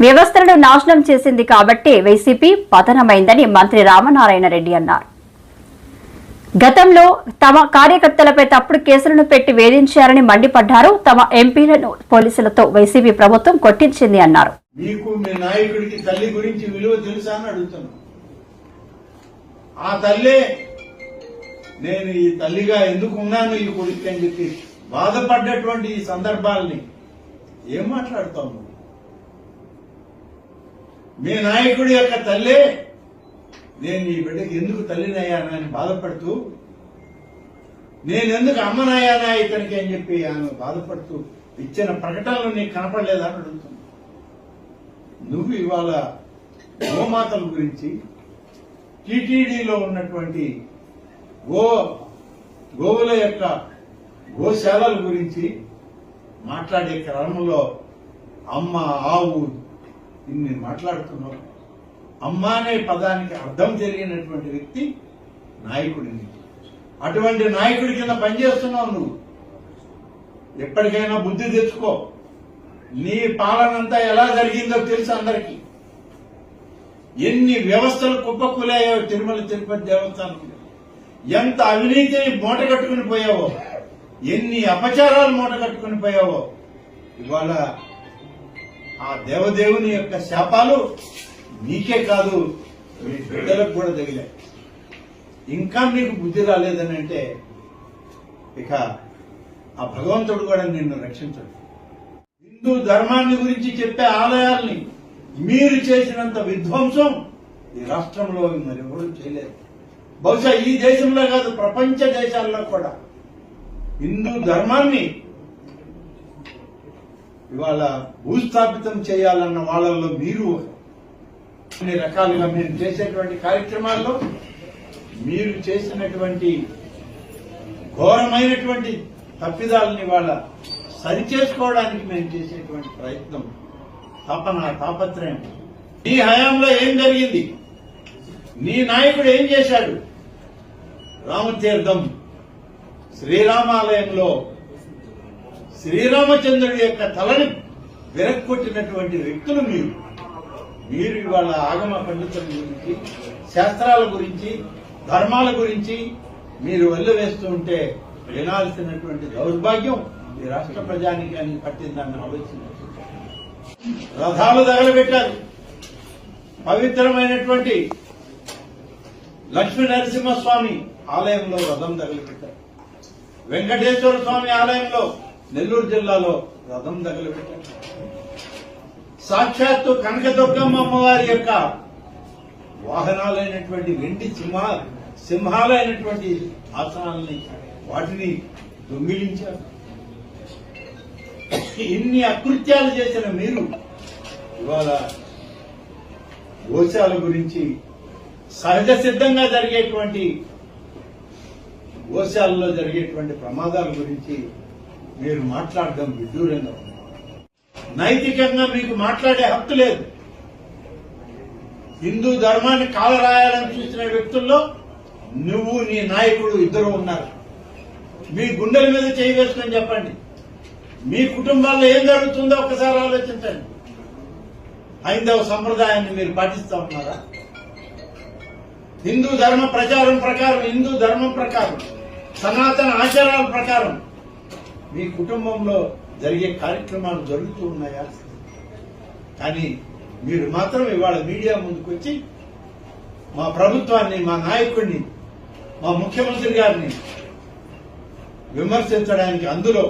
వ్యవస్థలను నాశనం చేసింది కాబట్టి వైసీపీ పతనమైందని మంత్రి రామనారాయణ రెడ్డి అన్నారు. గతంలో తమ కార్యకర్తలపై తప్పుడు కేసులను పెట్టి వేధించారని మండిపడ్డారు. తమ ఎంపీలను పోలీసులతో వైసీపీ ప్రభుత్వం కొట్టించింది అన్నారు. మీకు మీ నాయకుడికి తల్లి గురించి విలువ తెలుసా అని అడుగుతున్నాను. ఆ తల్లే నేను ఈ తల్లిగా ఎందుకు ఉన్నాను ఈ కొడుకు అని చెప్పి బాధపడ్డటువంటి ఈ సందర్భాల్ని ఏం మాట్లాడుతావు నువ్వు? మీ నాయకుడి యొక్క తల్లి. నేను ఈ బిడ్డకి ఎందుకు తల్లినయ్యానని బాధపడుతూ నేను ఎందుకు అమ్మనయ్యానా ఇతనికి అని చెప్పి ఆమె బాధపడుతూ ఇచ్చిన ప్రకటనలు నీకు కనపడలేదా అని అడుగుతున్నా నువ్వు ఇవాళ గోమాతల గురించి టీటీడీలో ఉన్నటువంటి గో గోవుల యొక్క గోశాలల గురించి మాట్లాడే క్రమంలో అమ్మ ఆవు ఇన్ని మాట్లాడుతున్నాను. అమ్మ అనే పదానికి అర్థం తెలియనటువంటి వ్యక్తి నాయకుడిని అటువంటి నాయకుడి కింద పనిచేస్తున్నావు నువ్వు. ఎప్పటికైనా బుద్ధి తెచ్చుకో. నీ పాలనంతా ఎలా జరిగిందో తెలుసు అందరికీ. ఎన్ని వ్యవస్థలు కుప్పకూలాయో తిరుమల తిరుపతి దేవస్థానం ఎంత అవినీతిని మూట కట్టుకుని పోయావో ఎన్ని అపచారాలు మూట కట్టుకుని పోయావో ఇవాళ ఆ దేవదేవుని యొక్క శాపాలు నీకే కాదు మీ బిడ్డలకు కూడా తగిలాయి. ఇంకా నీకు బుద్ధి రాలేదని అంటే ఇక ఆ భగవంతుడు కూడా నిన్ను రక్షించడు. హిందూ ధర్మాన్ని గురించి చెప్పే ఆలయాల్ని మీరు చేసినంత విధ్వంసం ఈ రాష్ట్రంలో మరి ఎవరు చేయలేదు. బహుశా ఈ దేశంలో కాదు ప్రపంచ దేశాల్లో కూడా. హిందూ ధర్మాన్ని ఇవాళ భూస్థాపితం చేయాలన్న వాళ్ళల్లో మీరు అన్ని రకాలుగా మీరు చేసేటువంటి కార్యక్రమాల్లో మీరు చేసినటువంటి ఘోరమైనటువంటి తప్పిదాలని వాళ్ళ సరిచేసుకోవడానికి మేము చేసేటువంటి ప్రయత్నం తపన తాపత్రయం. నీ హయాంలో ఏం జరిగింది? నీ నాయకుడు ఏం చేశాడు? రామతీర్థం శ్రీరామాలయంలో శ్రీరామచంద్రుడి యొక్క తలని విరక్కొట్టినటువంటి వ్యక్తులు మీరు. మీరు ఇవాళ ఆగమ పండితుల గురించి శాస్త్రాల గురించి ధర్మాల గురించి మీరు వెళ్ళవేస్తూ ఉంటే వినాల్సినటువంటి దౌర్భాగ్యం ఈ రాష్ట్ర ప్రజానికి పట్టిందని ఆలోచన. రథాలు తగలబెట్టారు. పవిత్రమైనటువంటి లక్ష్మీ నరసింహస్వామి ఆలయంలో రథం తగలబెట్టారు. వెంకటేశ్వర స్వామి ఆలయంలో నెల్లూరు జిల్లాలో రథం తగలబెట్టారు సాక్షాత్తు కనకదుర్గమ్మ అమ్మవారి యొక్క వాహనాలైనటువంటి వెండి సింహ సింహాలైనటువంటి ఆసనాలని వాటిని దొంగిలించారు. ఇన్ని అకృత్యాలు చేసిన మీరు ఇవాళ గోశాల గురించి సహజ సిద్ధంగా జరిగేటువంటి గోశాలలో జరిగేటువంటి ప్రమాదాల గురించి మీరు మాట్లాడడం విడ్డూరంగా ఉంది. నైతికంగా మీకు మాట్లాడే హక్కు లేదు. హిందూ ధర్మాన్ని కాలరాయాలని చూసిన వ్యక్తుల్లో నువ్వు నీ నాయకుడు ఇద్దరు ఉన్నారు. మీ గుండెల మీద చేయి వేసుకొని చెప్పండి. మీ కుటుంబాల్లో ఏం జరుగుతుందో ఒకసారి ఆలోచించండి. హైందవ సంప్రదాయాన్ని మీరు పాటిస్తా ఉన్నారా? హిందూ ధర్మ ప్రచారం ప్రకారం హిందూ ధర్మం ప్రకారం సనాతన ఆచారాల ప్రకారం మీ కుటుంబంలో జరిగే కార్యక్రమాలు జరుగుతూ ఉన్నాయా? కానీ మీరు మాత్రం ఇవాళ మీడియా ముందుకు వచ్చి మా ప్రభుత్వాన్ని మా నాయకుడిని మా ముఖ్యమంత్రి గారిని విమర్శించడానికి అందులో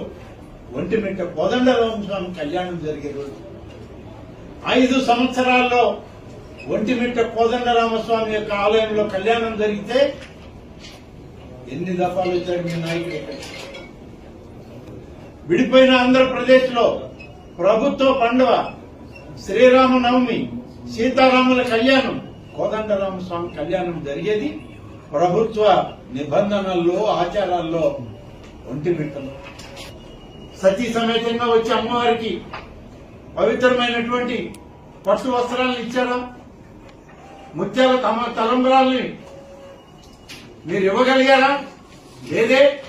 ఒంటిమిట్ట కోదండరామ స్వామి కళ్యాణం జరిగే రోజు. ఐదు సంవత్సరాల్లో ఒంటిమిట్ట కోదండరామస్వామి యొక్క ఆలయంలో కళ్యాణం జరిగితే ఎన్ని దఫాలు వచ్చాడు మీ నాయకుడు విడిపోయిన ఆంధ్రప్రదేశ్లో ప్రభుత్వ పండుగ శ్రీరామనవమి సీతారాముల కళ్యాణం కోదండరామ స్వామి కళ్యాణం జరిగేది. ప్రభుత్వ నిబంధనల్లో ఆచారాల్లో ఒంటిమిట్టలో సతీ సమేతంగా వచ్చి అమ్మవారికి పవిత్రమైనటువంటి పట్టు వస్త్రాలను ఇచ్చారా? ముత్యాల తమ తలంబరాల్ని మీరు ఇవ్వగలిగారా? లేదే.